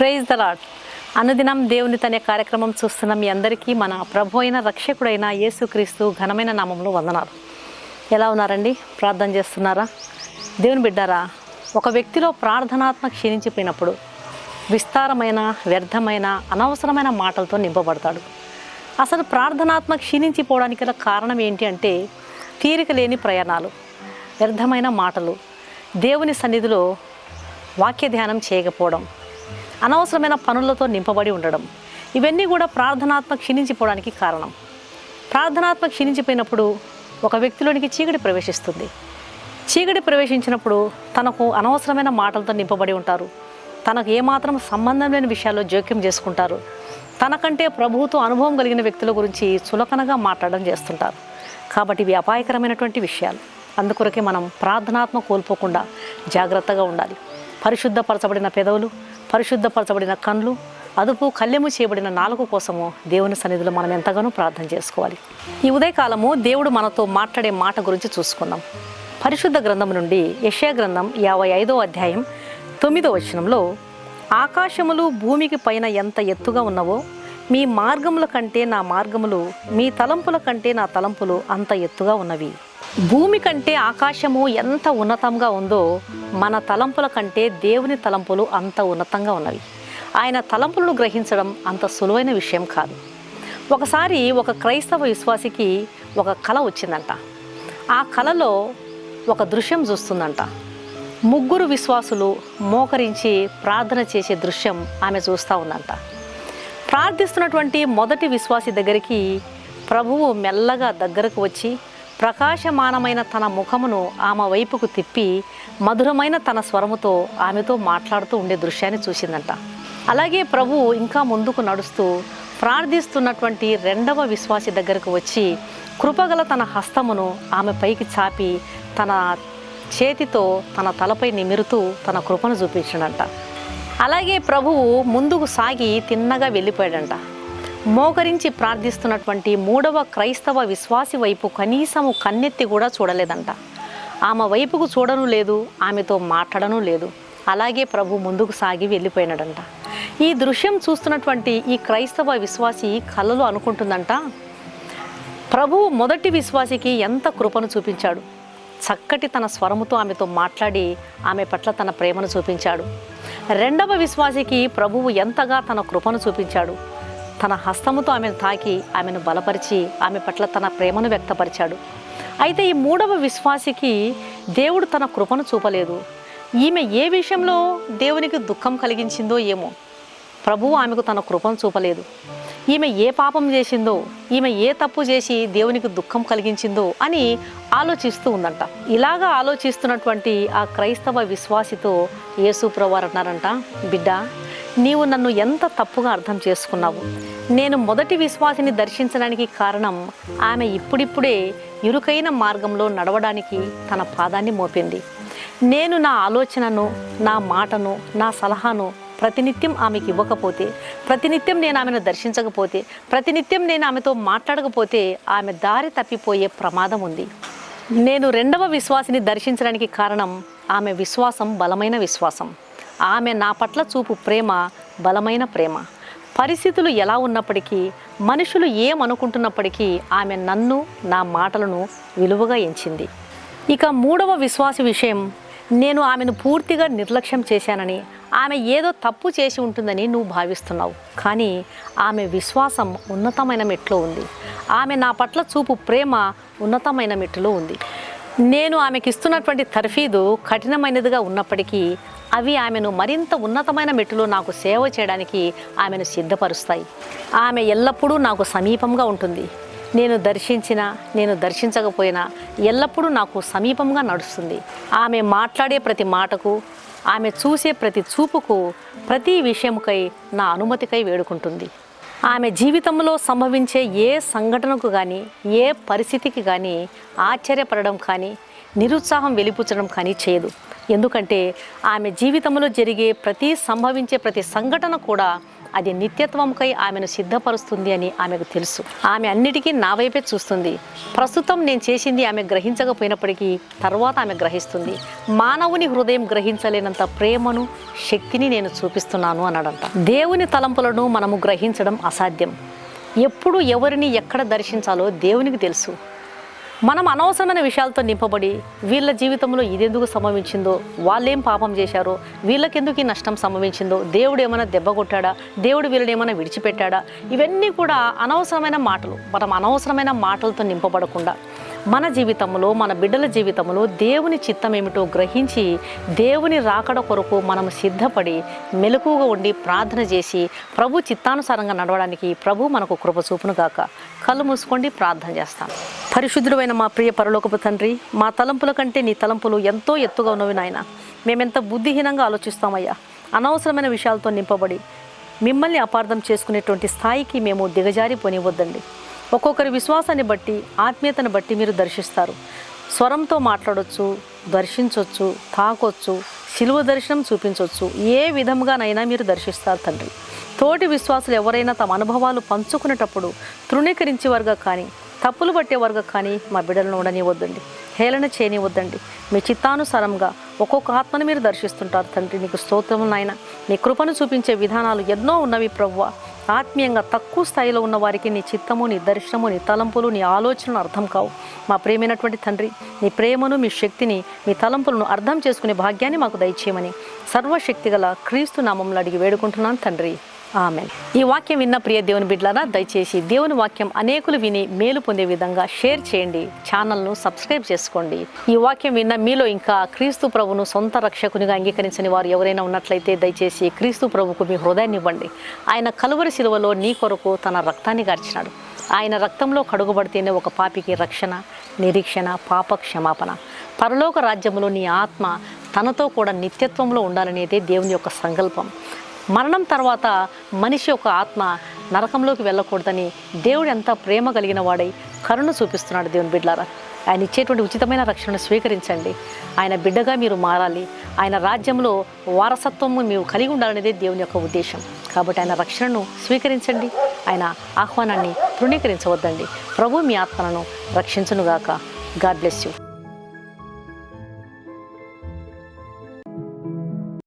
Praise the lord అనుదినం దేవుని తనే కార్యక్రమం చూస్తున్న మీ అందరికీ మన ప్రభు అయిన రక్షకుడైన యేసుక్రీస్తు ఘనమైన నామంలో వందనాలు. ఎలా ఉన్నారండి? ప్రార్థన చేస్తున్నారా? దేవుని బిడ్డారా ఒక వ్యక్తిలో ప్రార్థనాత్మ క్షీణించిపోయినప్పుడు విస్తారమైన వ్యర్థమైన అనవసరమైన మాటలతో నింపబడతాడు. అసలు ప్రార్థనాత్మ క్షీణించిపోవడానికి గల కారణం ఏంటి అంటే తీరిక లేని ప్రయాణాలు వ్యర్థమైన మాటలు దేవుని సన్నిధిలో వాక్య ధ్యానం చేయకపోవడం అనవసరమైన పనులతో నింపబడి ఉండడం. ఇవన్నీ కూడా ప్రార్థనాత్మ క్షీణించిపోవడానికి కారణం. ప్రార్థనాత్మ క్షీణించిపోయినప్పుడు ఒక వ్యక్తిలోనికి చీకటి ప్రవేశిస్తుంది. చీకటి ప్రవేశించినప్పుడు తనకు అనవసరమైన మాటలతో నింపబడి ఉంటారు. తనకు ఏమాత్రం సంబంధం లేని విషయాల్లో జోక్యం చేసుకుంటారు. తనకంటే ప్రభువుతో అనుభవం కలిగిన వ్యక్తుల గురించి చులకనగా మాట్లాడడం చేస్తుంటారు. కాబట్టి ఇవి అపాయకరమైనటువంటి విషయాలు. అందుకొరకే మనం ప్రార్థనాత్మ కోల్పోకుండా జాగ్రత్తగా ఉండాలి. పరిశుద్ధపరచబడిన పెదవులు పరిశుద్ధపరచబడిన కళ్ళు అదుపు కళ్ళెము చేయబడిన నాలుగు కోసము దేవుని సన్నిధిలో మనం ఎంతగానో ప్రార్థన చేసుకోవాలి. ఈ ఉదయకాలము దేవుడు మనతో మాట్లాడే మాట గురించి చూసుకుందాం. పరిశుద్ధ గ్రంథం నుండి యషయా గ్రంథం యాభై ఐదో అధ్యాయం తొమ్మిదో వచనంలో ఆకాశములు భూమికి పైన ఎంత ఎత్తుగా ఉన్నవో మీ మార్గముల కంటే నా మార్గములు మీ తలంపుల కంటే నా తలంపులు అంత ఎత్తుగా ఉన్నవి. భూమి కంటే ఆకాశము ఎంత ఉన్నతంగా ఉందో మన తలంపుల కంటే దేవుని తలంపులు అంత ఉన్నతంగా ఉన్నవి. ఆయన తలంపులను గ్రహించడం అంత సులువైన విషయం కాదు. ఒకసారి ఒక క్రైస్తవ విశ్వాసికి ఒక కళ వచ్చిందంట. ఆ కళలో ఒక దృశ్యం చూస్తుందంట. ముగ్గురు విశ్వాసులు మోకరించి ప్రార్థన చేసే దృశ్యం ఆమె చూస్తూ ఉందంట. ప్రార్థిస్తున్నటువంటి మొదటి విశ్వాసి దగ్గరికి ప్రభువు మెల్లగా దగ్గరకు వచ్చి ప్రకాశమానమైన తన ముఖమును ఆమె వైపుకు తిప్పి మధురమైన తన స్వరముతో ఆమెతో మాట్లాడుతూ ఉండే దృశ్యాన్ని చూసిందంట. అలాగే ప్రభువు ఇంకా ముందుకు నడుస్తూ ప్రార్థిస్తున్నటువంటి రెండవ విశ్వాసి దగ్గరకు వచ్చి కృపగల తన హస్తమును ఆమె పైకి చాపి తన చేతితో తన తలపై నిమిరుతూ తన కృపను చూపించాడంట అలాగే ప్రభువు ముందుకు సాగి తిన్నగా వెళ్ళిపోయాడంట. మోకరించి ప్రార్థిస్తున్నటువంటి మూడవ క్రైస్తవ విశ్వాసి వైపు కనీసము కన్నెత్తి కూడా చూడలేదంట. ఆమె వైపుకు చూడను లేదు ఆమెతో మాట్లాడను లేదు. అలాగే ప్రభు ముందుకు సాగి వెళ్ళిపోయినాడంట. ఈ దృశ్యం చూస్తున్నటువంటి ఈ క్రైస్తవ విశ్వాసి కళలు అనుకుంటుందంట ప్రభువు మొదటి విశ్వాసికి ఎంత కృపను చూపించాడు. చక్కటి తన స్వరముతో ఆమెతో మాట్లాడి ఆమె పట్ల తన ప్రేమను చూపించాడు. రెండవ విశ్వాసికి ప్రభువు ఎంతగా తన కృపను చూపించాడు. తన హస్తముతో ఆమెను తాకి ఆమెను బలపరిచి ఆమె పట్ల తన ప్రేమను వ్యక్తపరిచాడు. అయితే ఈ మూడవ విశ్వాసికి దేవుడు తన కృపను చూపలేదు. ఈమె ఏ విషయంలో దేవునికి దుఃఖం కలిగించిందో ఏమో. ప్రభువు ఆమెకు తన కృపను చూపలేదు. ఈమె ఏ పాపం చేసిందో ఈమె ఏ తప్పు చేసి దేవునికి దుఃఖం కలిగించిందో అని ఆలోచిస్తూ ఉందంట. ఇలాగా ఆలోచిస్తున్నటువంటి ఆ క్రైస్తవ విశ్వాసితో యేసు అన్నారంట బిడ్డ నీవు నన్ను ఎంత తప్పుగా అర్థం చేసుకున్నావు? నేను మొదటి విశ్వాసిని దర్శించడానికి కారణం ఆమె ఇప్పుడిప్పుడే ఇరుకైన మార్గంలో నడవడానికి తన పాదాన్ని మోపింది. నేను నా ఆలోచనను నా మాటను నా సలహాను ప్రతినిత్యం ఆమెకి ఇవ్వకపోతే ప్రతినిత్యం నేను ఆమెను దర్శించకపోతే ప్రతినిత్యం నేను ఆమెతో మాట్లాడకపోతే ఆమె దారి తప్పిపోయే ప్రమాదం ఉంది. నేను రెండవ విశ్వాసిని దర్శించడానికి కారణం ఆమె విశ్వాసం బలమైన విశ్వాసం. ఆమె నా పట్ల చూపు ప్రేమ బలమైన ప్రేమ. పరిస్థితులు ఎలా ఉన్నప్పటికీ మనుషులు ఏమనుకుంటున్నప్పటికీ ఆమె నన్ను నా మాటలను విలువగా ఎంచింది. ఇక మూడవ విశ్వాస విషయం నేను ఆమెను పూర్తిగా నిర్లక్ష్యం చేశానని ఆమె ఏదో తప్పు చేసి ఉంటుందని నువ్వు భావిస్తున్నావు. కానీ ఆమె విశ్వాసం ఉన్నతమైన మెట్లో ఉంది. ఆమె నా పట్ల చూపు ప్రేమ ఉన్నతమైన మెట్టులో ఉంది. నేను ఆమెకి ఇస్తున్నటువంటి తర్ఫీదు కఠినమైనదిగా ఉన్నప్పటికీ అవి ఆమెను మరింత ఉన్నతమైన మెట్టులో నాకు సేవ చేయడానికి ఆమెను సిద్ధపరుస్తాయి. ఆమె ఎల్లప్పుడూ నాకు సమీపంగా ఉంటుంది. నేను దర్శించినా నేను దర్శించకపోయినా ఎల్లప్పుడూ నాకు సమీపంగా నడుస్తుంది. ఆమె మాట్లాడే ప్రతి మాటకు ఆమె చూసే ప్రతి చూపుకు ప్రతి విషయముకై నా అనుమతికై వేడుకుంటుంది. ఆమె జీవితంలో సంభవించే ఏ సంఘటనకు కానీ ఏ పరిస్థితికి కానీ ఆశ్చర్యపడడం కానీ నిరుత్సాహం వెలిపుచ్చడం కానీ చేయదు. ఎందుకంటే ఆమె జీవితంలో జరిగే ప్రతి సంభవించే ప్రతి సంఘటన కూడా అది నిత్యత్వంకై ఆమెను సిద్ధపరుస్తుంది అని ఆమెకు తెలుసు. ఆమె అన్నిటికీ నా వైపే చూస్తుంది. ప్రస్తుతం నేను చేసింది ఆమె గ్రహించకపోయినప్పటికీ తర్వాత ఆమె గ్రహిస్తుంది. మానవుని హృదయం గ్రహించలేనంత ప్రేమను శక్తిని నేను చూపిస్తున్నాను అన్నాడంట. దేవుని తలంపులను మనము గ్రహించడం అసాధ్యం. ఎప్పుడు ఎవరిని ఎక్కడ దర్శించాలో దేవునికి తెలుసు. మనం అనవసరమైన విషయాలతో నింపబడి వీళ్ళ జీవితంలో ఇదెందుకు సంభవించిందో వాళ్ళేం పాపం చేశారో వీళ్ళకెందుకు ఈ నష్టం సంభవించిందో దేవుడు ఏమైనా దెబ్బ కొట్టాడా దేవుడు వీళ్ళని ఏమైనా విడిచిపెట్టాడా ఇవన్నీ కూడా అనవసరమైన మాటలు. మనం అనవసరమైన మాటలతో నింపబడకుండా మన జీవితంలో మన బిడ్డల జీవితంలో దేవుని చిత్తం ఏమిటో గ్రహించి దేవుని రాకడ కొరకు మనం సిద్ధపడి మెలకుగా ఉండి ప్రార్థన చేసి ప్రభు చిత్తానుసారంగా నడవడానికి ప్రభు మనకు కృప చూపును గాక కళ్ళు మూసుకోండి ప్రార్థన చేస్తాను. పరిశుద్ధుడైన మా ప్రియ పరలోకపు తండ్రి మా తలంపుల కంటే నీ తలంపులు ఎంతో ఎత్తుగా ఉన్నవి నాయన. మేమెంత బుద్ధిహీనంగా ఆలోచిస్తామయ్యా. అనవసరమైన విషయాలతో నింపబడి మిమ్మల్ని అపార్థం చేసుకునేటువంటి స్థాయికి మేము దిగజారిపోనివద్దండి ఒక్కొక్కరి విశ్వాసాన్ని బట్టి ఆత్మీయతను బట్టి మీరు దర్శిస్తారు. స్వరంతో మాట్లాడొచ్చు దర్శించవచ్చు తాకొచ్చు శిలువ దర్శనం చూపించవచ్చు ఏ విధంగానైనా మీరు దర్శిస్తారు తండ్రి. తోటి విశ్వాసులు ఎవరైనా తమ అనుభవాలు పంచుకునేటప్పుడు తృణీకరించేవారుగా కానీ తప్పులు పట్టేవారుగా కానీ మా బిడ్డలను ఉండనివద్దండి హేళన చేయనివద్దండి మీ చిత్తానుసారంగా ఒక్కొక్క ఆత్మను మీరు దర్శిస్తుంటారు తండ్రి. నీకు స్తోత్రము నాయన. నీ కృపను చూపించే విధానాలు ఎన్నో ఉన్నవి ప్రవ్వ. ఆత్మీయంగా తక్కువ స్థాయిలో ఉన్న వారికి నీ చిత్తము నీ దర్శనము నీ తలంపులు నీ ఆలోచనలు అర్థం కావు. మా ప్రేమైనటువంటి తండ్రి నీ ప్రేమను మీ శక్తిని మీ తలంపులను అర్థం చేసుకునే భాగ్యాన్ని మాకు దయచేయమని సర్వశక్తిగల క్రీస్తు నామంలో అడిగి వేడుకుంటున్నాను తండ్రి. ఆమె ఈ వాక్యం విన్న ప్రియ దేవుని బిడ్డలారా దయచేసి దేవుని వాక్యం అనేకులు విని మేలు పొందే విధంగా షేర్ చేయండి ఛానల్ను సబ్స్క్రైబ్ చేసుకోండి. ఈ వాక్యం విన్న మీలో ఇంకా క్రీస్తు ప్రభును సొంత రక్షకునిగా అంగీకరించని వారు ఎవరైనా ఉన్నట్లయితే దయచేసి క్రీస్తు ప్రభుకు మీ హృదయాన్ని ఇవ్వండి. ఆయన కలువరి శిలువలో నీ కొరకు తన రక్తాన్ని గార్చినాడు. ఆయన రక్తంలో కడుగుబడితేనే ఒక పాపికి రక్షణ నిరీక్షణ పాప క్షమాపణ పరలోక రాజ్యంలో నీ ఆత్మ తనతో కూడా నిత్యత్వంలో ఉండాలనేదే దేవుని యొక్క సంకల్పం. మరణం తర్వాత మనిషి యొక్క ఆత్మ నరకంలోకి వెళ్ళకూడదని దేవుడు ఎంత ప్రేమ కలిగిన వాడై కరుణ చూపిస్తున్నాడు దేవుని బిడ్డలారా. ఆయన ఇచ్చేటువంటి ఉచితమైన రక్షణను స్వీకరించండి. ఆయన బిడ్డగా మీరు మారాలి. ఆయన రాజ్యంలో వారసత్వము మీరు కలిగి ఉండాలనేదే దేవుని యొక్క ఉద్దేశం. కాబట్టి ఆయన రక్షణను స్వీకరించండి. ఆయన ఆహ్వానాన్ని తృణీకరించవద్దండి. ప్రభు మీ ఆత్మలను రక్షించునుగాక. God bless you.